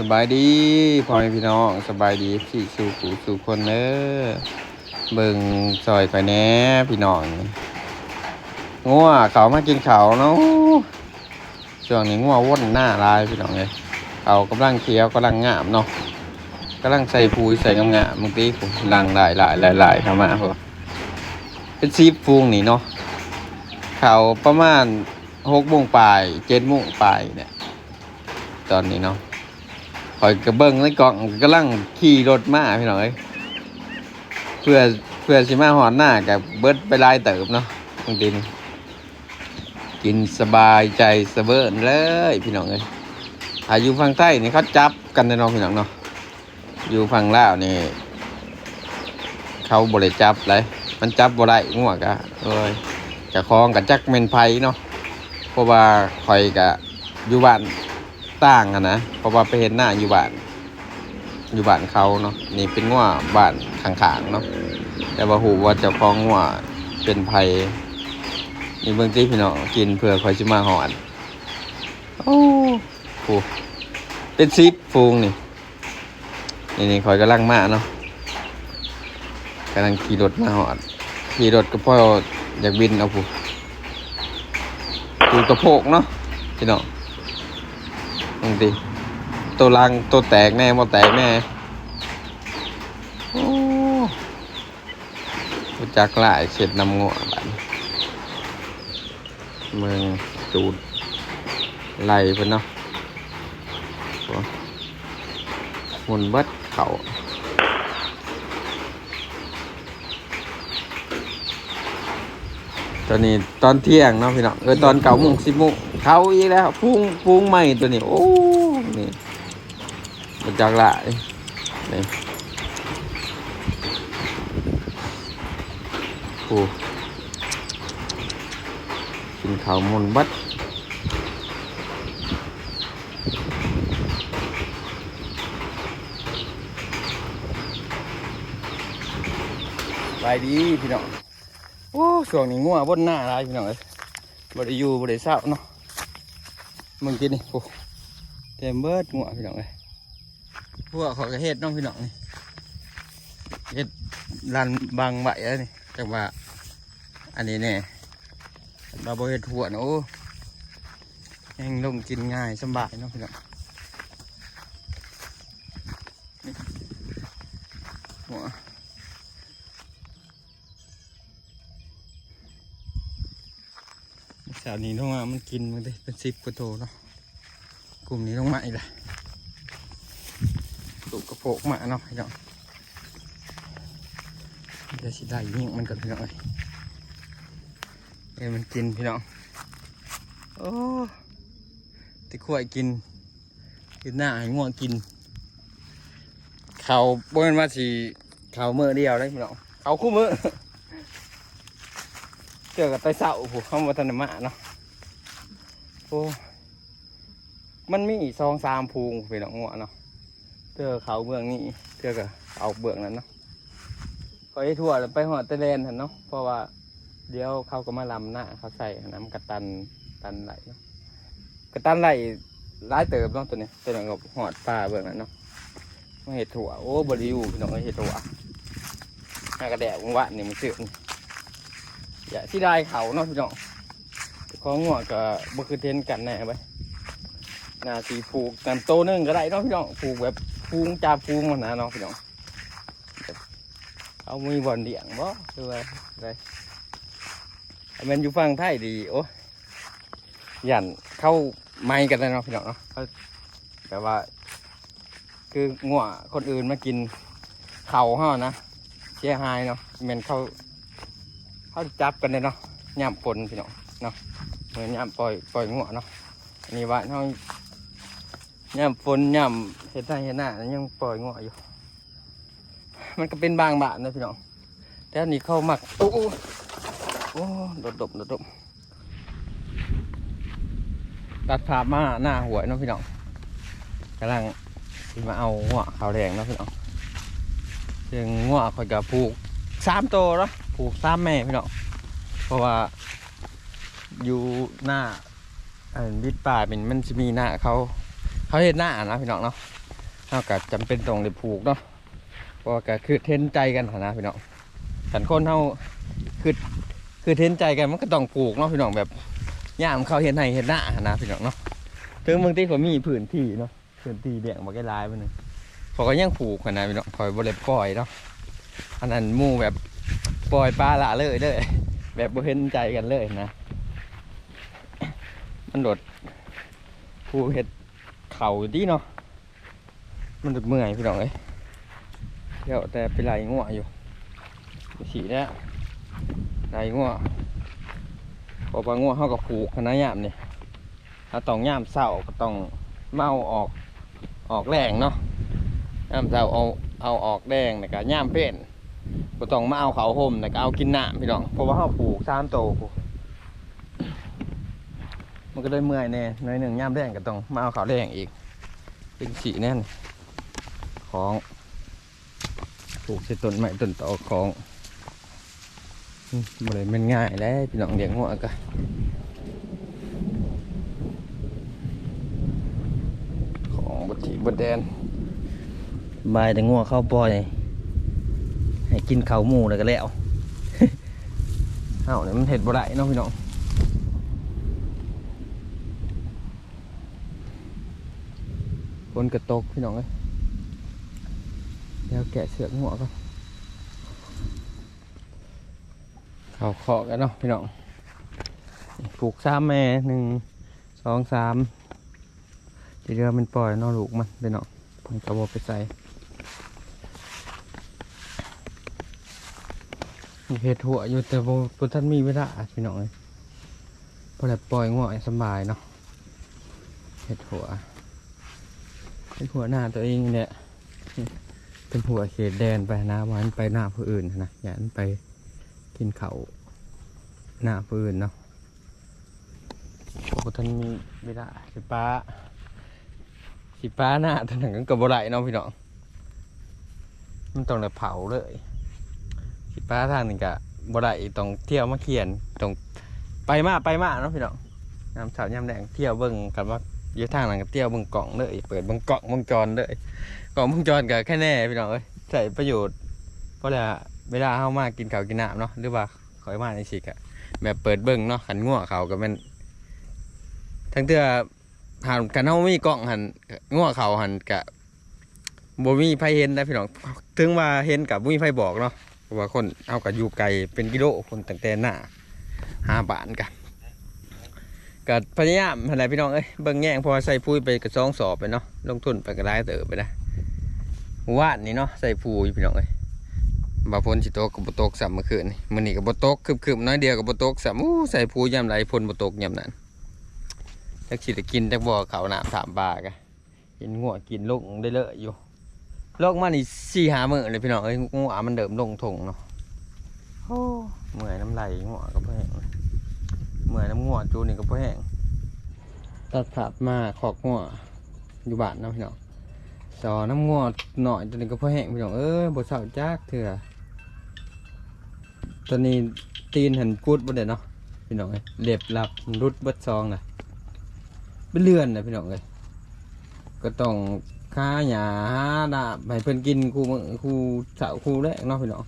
สบายดีพ่อแม่พี่น้องสบายดีพี่สู่ผู้สู่คนเด้อเบิ่งซอยไปแน่พี่น้องงัวเขามากินเขาเนาะช่วงนี้งัวว่นหน้าลายพี่น้องเลยเขากำลังเคี้ยวกำลังงามเนาะกำลังใส่ปุ๋ยใส่งามๆบางทีผมลังหลายหลายหลายหลายเข้ามาพอเป็นซีฟูงนี่เนาะเขาประมาณหกโมงปลายเจ็ดโมงปลายเนี่ย ตอนนี้เนาะ คอยกระเบิ้งในกล่องกำลังขี่รถมาพี่น้องเอ้ยเพื่อเพื่อสิมาหอนหน้ากับเบิดไปลายเติบเนาะบางทีนี่กินสบายใจสเบิร์นเลยพี่น้องเอ้ยอายู่ฝั่งใต้นี่เขาจับกันแน่นอนพี่น้องเนาะอยู่ฝั่งลาวนี่เขาบริจับเลยมันจับบ่ได้ง่วกะเอ้ยจะคลองกับจักเมนไพเนาะเพราะว่าคอยกะอยู่บ้าน ต่างกันนะเพราะว่าไปเห็นหน้าอยู่บ้านอยู่บ้านเขาเนาะนี่เป็นง่วบ้านข้างๆเนาะแต่ว่าหูว่าจะคล้องง่วเป็นภัยนี่เบื้องที่พี่น้องกินเพื่อคอยจิมาหอนโอ้โหเป็นซิปฟูงนี่นี่นี่คอยกำลังมาเนาะกำลังขี่รถมาหอนขี่รถก็พ่ออยากบินเอาผู้ดูกระโพกเนาะพี่น้อง บางทีตัวรังตัวแตกแน่บ่แตกแน่โอ้รู้จักหลายเสร็จนำงัวบันเมืองจูดไหลเพิ่นเนาะโอ้หมุนเบัดเขาตอนนี้ตอนเที่ยงเนาะพี่น้องเออตอนเก้าโมงสิบโมง เขาอีกแล้วพุงพุงใหม่ตัวนี้โอ้นี่มันจากหลายนี่โอ้กินข้าวมุนบัดไปดีพี่น้องโอ้ช่วงนี้งัวบนหน้าอะไรพี่น้องเอ้ยบริยูบริเศร้าเนาะ มึงกินนี่โอ้เต็มเบิดงัวพี่น้องเลยพวกขอกระเฮ็ดน้องพี่น้องนี่เฮ็ดรันบางใบแล้วนี่จังว่า อันนี้เนี่ยเราบเฮ็ดหัวนะโอ้ยังลงกินง่ายสบายเนาะพี่น้อง สาวนี้ลงมามันกินมันได้เป็นสิบกว่าตัวเนาะกลุ่มนี้ลงมาอีกละตุกกระโปกมาเนาะพี่น้องเดี๋ยวสิได้ยิงมันก่อนพี่น้องเอ้ยเอ้ยมันกินพี่น้องโอ้ที่ขวายกินกินหน้าให้ง่วงกินเขาบนว่าสีเขาเมื่อเดียวได้พี่น้องเขาคู่มือ จอกับไตเสาผู้เข้ามาทันมาเนาะโอ้มันมีซองสามพูงเป็นหงัวเนาะเจอเขาเบื้องนี้เจอกับเอาเบื้องนั้นเนาะคอยทั่วไปหัวตะเลนเห็นเนาะเพราะว่าเดี๋ยวเขาก็มาลำหน้าเขาใส่น้ำกระตันตันไหลเนาะกระตันไหลร้ายเติบเนาะตัวนี้ตัวนี้กับหอดปลาเบื้องนั้นเนาะมาเห็ดถั่วโอ้บริยูพี่น้องเห็ดถั่วหากระแดกวะนี่มันเสื่อม อย่าที่ได้เขาเนาะพี่น้องของงัวก็บ่คือเทนกันแน่ไปนาสีผูกกันโตนึงก็ได้เนาะพี่น้องผูกแบบฟูงจ่าฟูงมันนะเนาะพี่น้องเอามีบอนเดียงบ่คือว่าอะไรมันอยู่ฝั่งไทยดีโอ้ยันเข้าไม้กันเลยเนาะพี่น้องเนาะแต่ว่า คืองัวคนอื่นมากินเข่าห่อนะเสียหายเนาะมันเข้า เขาจับกันเลยเนาะย่ำฝนพี่น้องเนาะเหมือนย่ำปล่อยปล่อยงัวเนาะอันนี้ว่าเขาย่ำฝนย่ำเห็ดหน้าเห็ดหน้ายังปล่อยงัวอยู่ มันก็เป็นบางบาทนะพี่น้องแต่อันนี้เข้ามักโอ้โอ้โดดดบโดดดบตัดภาพมาหน้าหวยเนาะพี่น้องกำลังมาเอางัวขาวแดงเนาะพี่น้องเพียงงัวคอยกับผูกสามตัวเนาะ ผูกสามแม่พี่น้องเพราะว่าอยู่หน้าอันวิดป่าเป็นมันจะมีหน้าเขาเขาเห็นหน้านะพี่น้องเนาะเฮาก็จำเป็นต้องได้ผูกเนาะเพราะว่าก็คือเทนใจกันนะพี่น้องสันคนเฮาคือคือเทนใจกันมันก็ต้องผูกเนาะพี่น้องแบบย่ามเขาเห็นให้เห็นหน้านะพี่น้องเนาะถึงบางทีเขามีพื้นที่เนาะพื้นที่เดี่ยงบ่ได้หลายไปหนึงเขาก็ยังผูกหั้นนะพี่น้องคอยบ่ได้ปล่อยเนาะอันนั้นมู่แบบ ปล่อยปลาละเลยเด้อแบบบ่เห็นใจกันเลยนะ มันโดดผู้เห็ดเข่าอยู่ดีเนาะมันโดดเมื่อยพี่น้องเอ้ยเดี๋ยวแต่ไปไล่งัวอยู่ไปฉีแล้วไล่งัวพอปลางัวเขาก็ผูกคณะยามนี่ถ้าต้องยามเศร้าก็ต้องเมาออกออกแรงเนาะยามเศร้าเอาเอาออกแดงนะก็ยามเป็น ก็ต้องมาเอาเขาห่มนะก็เอากินน้ำพี่น้องเพราะว่าเขาผูกสามโตวพู้มันก็เลยเมื่อยแน่หน้อยหนึ่งย่ามแดงก็ต้องมาเอาขาวแดงอีก เป็นสีแน่น ของปลูกใส่ต้นไม้ต้นตอของอืมบ่ได้แมันง่ายแล้วพี่น้องเลี้ยงหัวก็ของบดถีบดแดนบายแต่งัวเข้าปล่อยให้ กินข้าวหมูแล้วก็แล้วเอาเนี่ยมันเห็ดบ่ได้เนาะพี่น้องฝนกระตกพี่น้องเอ้ยเดี๋ยวแกะเสือกหัวก่อนเขาเคาะกันเนาะพี่น้องผูกสามแม่หนึ่งสองสามเดี๋ยวมันปล่อยนอลูกมันพี่น้องผมกระบอกไปใส่ เห็ดหัวอยู่แต่บ่บ่ท่านมีเวลาพี่น้องเลยพอแหละปล่อยงัวให้สบายเนาะเห็ดหัวเป็นหัวหน้าตัวเองเนี่ยเป็นหัวเขตแดนไปนะวันไปหน้าผู้อื่นนะอย่านั้นไปกินเขาหน้าผู้อื่นเนาะโอ้ท่านมีไม่ได้สิป้าสิป้าหน้าท่านนั้นกับบไรเนาะพี่น้องมันต้องเลยเผาเลย ป้าทางนึงกะบไรต้องเที่ยวมาเขียนต้องไปมาไปมาเนาะพี่น้องยามเช้ายามแดงเที่ยวเบิ่งกันว่าอยู่ทางหลังกับเตี้ยวเบิ่งกล่องเลยเปิดเบิ่งกล่องวงจรเลยกล่องวงจรก็แค่แน่พี่น้องเอ้ยใส่ประโยชน์เพราะว่าเวลาเข้ามากินข้าวกินน้ำเนาะหรือว่าขอยมาในสิกะแบบเปิดเบิ่งเนาะขันง่วงเขาก็แมันทั้งเทื่อหันกันเฮามีกล่องหันง่วงเขาหันกะบ่มีไผเห็นนะพี่น้องถึงว่าเห็นกับบ่มีไผบอกเนาะ ราะว่าคนเฮาก็อยู่ไกลเป็นกิโลคนตั้งแต่หน้าหาบานกันก็พยายามอะไรพี่น้องเอ้ยเบิ่งแย่งพอใส่ปุ๋ยไปกระซองสอบไปเนาะลงทุนไปกระไรเติบไปนะวาดนี่เนาะใส่ปุ๋ยพี่น้องเอ้ยบาพนสิโตกับบโตกสัมเมื่อคืนมื้อนี้กับบโตกคืบๆน้อยเดียวกับบโตกสัมอู้ใส่ปุ๋ยยามไรพนบโตกยามนั้นจักสิได้กินจักบ่เขาวน้ำถามปลากะกินงัวกินลงได้เลอะอยู่ ลงมานี่สี่หามื้อเลยพี่น้องเอ้ยงัวมันเดิมลงทงเนาะโอ้เมื่อยน้ำไหลงัวก็บ่แห้งเลยเมื่อยน้ำงัวจูนี่ก็บ่แห้งตัดภาพมาขอกงัวอยู่บ้านเนาะพี่น้องสอน้ำงัวหน่อยตัวนี้ก็พอแห้งพี่น้องเอ้ยบดเสาจักเถื่อตัวนี้ตีนหันกูดบ่ได้เนาะพี่น้องเอ้ยเล็บหลับรุดเบิดซองน่ะเป็นเลือนนะพี่น้องเอ้ยก็ต้อง ค้าหยาหาดาบให้เพิ่นกินคู่มือคู่สาวคู่แรกเนาะพี่น้อง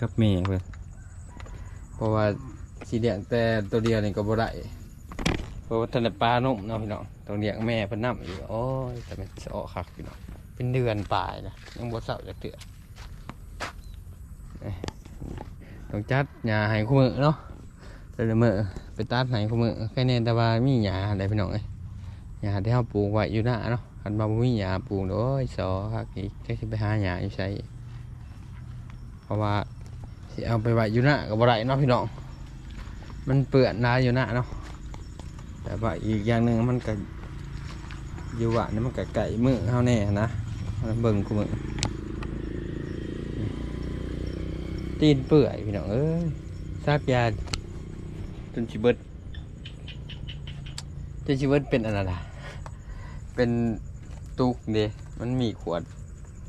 กับแม่เพิ่นเพราะว่าสีเลี้ยงแต่ตัวเดียวนี่ก็บ่ได้เพราะว่าทะเลปลานุ่มเนาะพี่น้องต้องเลี้ยงแม่เพิ่นนำอยู่โอ้ยแต่มันจะออกคักพี่น้องเป็นเดือนปลายนะยังบ่เศร้าจักเทื่อต้องจัดหญ้าให้คู่มือเนาะแต่ละมื้อไปตัดให้คู่มือแค่นี้แต่ว่ามีหญ้าอะไรพี่น้องเอ้ยหญ้าที่เฮาปลูกไว้อยู่หน้าเนาะ คันว่าบ่มีหญ้าปลูกโอ้ยซอคักอีกจักสิไปหาหญ้าอยู่ไสเพราะว่าสิเอาไปไว้อยู่หน้าก็บ่ได้เนาะพี่น้องมันเปื้อนนาอยู่หน้าเนาะแต่ว่าอีกอย่างหนึ่งมันก็อยู่ว่านี่มันก็ไก่มือเฮาแน่นะมันเบิ่งกูมือตีนเปื่อยพี่น้องเอ้ยซากยาจนชิเบิดจนชิเบิดเป็นอะไรล่ะเป็น ตุกเดมันมีขวด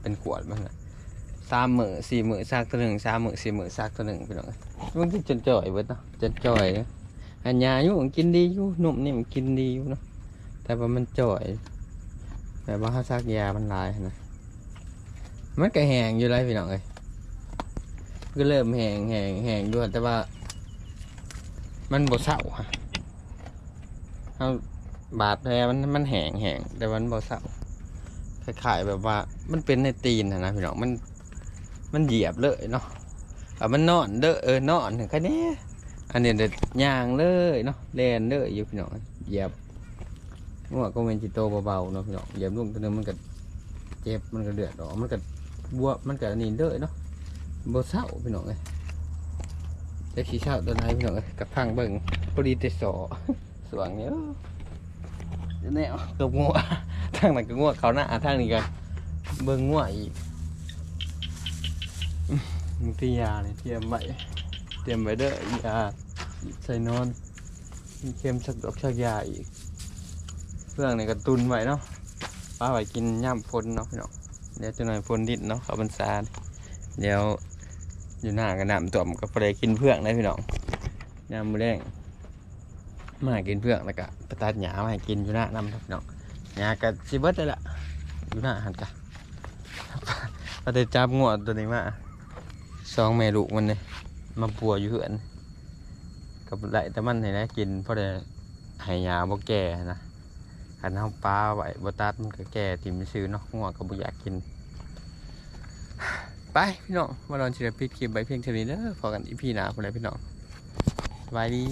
เป็นขวดมันนะสามมือสี่มือซากตัวหนึ่งสามมือสี่มือซากตัวหนึ่งพี่น้องเอ้ยมันจนจ่อยเบิดเนาะจนจ่อยเนาะอันยาอยู่มันกินดีอยู่นมนี่มันกินดีอยู่เนาะแต่ว่ามันจ่อยแบบว่าเขาซักยามันลายนะมันก็แหงอยู่ไรพี่น้องเอ้ยก็เริ่มแหงแหงแหงด้วยแต่ว่า มันบ่เศร้าฮะบาดแผลมันมันแหงแหงแต่ว่ามันบ่เศร้า คล้ายๆแบบว่ามันเป็นในตีนนะนะพี่น้องมันมันเหยียบเลยเนาะอะมันนอนเด้อเออนอนแค่นี้อันนี้เด็ดยางเลยเนาะแลนเลยอยู่พี่น้องเหยียบงัวก็เป็นจิโตเบาๆเนาะพี่น้องเหยียบลูกตัวนึงมันก็เจ็บมันก็เดือดออกมันก็บวมมันก็อันนี่เลยเนาะบ่เศร้าพี่น้องเลยจะขี้เศร้าตัวไหนพี่น้องเลยกับพังเบิ่งพอดีแต่สอสว่างเนี้ยแนวกับงัวางนั้นก็งัวเขาหน้าทางนี้กันเบิ่งงัวอีกมีที่ยาเนี่ยเตรียมไว้เตรียมไว้เด้อยาใส่นอนมีเค็มสักดอกสักยาอีกเรื่องในกระตุนไว้เนาะป้าไว้กินย่ำฝนเนาะพี่น้องเดี๋ยวจะหน่อยฝนดิดเนาะเขาบรรษาเดี๋ยวอยู่หน้ากันน้ำต่วมก็ไปกินเพื่องนะพี่น้องยามมือแรงมาให้กินเพื่องแล้วก็ไปตัดหญ้ามาให้กินอยู่หน้านำครับพี่น้อง หญ้าก็สิเบิดได้ละอยู่หน้าหันกะก็ได้จับงวดตัวนี้มาสองแม่ลูกมันเนี่ยมาปัวอยู่เหือนกับไหลแต่มันให้ได้กินเพราะได้ห้ยาบ่แก่นะคันเฮาปลาไว้บ่ตัดมันก็แก่ติมซื้อเนาะงัวก็บ่อยากกิน ไปพี่น้องมาลองชิลปิดคลิปไว้เพียงเท่านี้เด้อพอกันอีพีหน้าพุ่นแหละพี่น้องสบายดี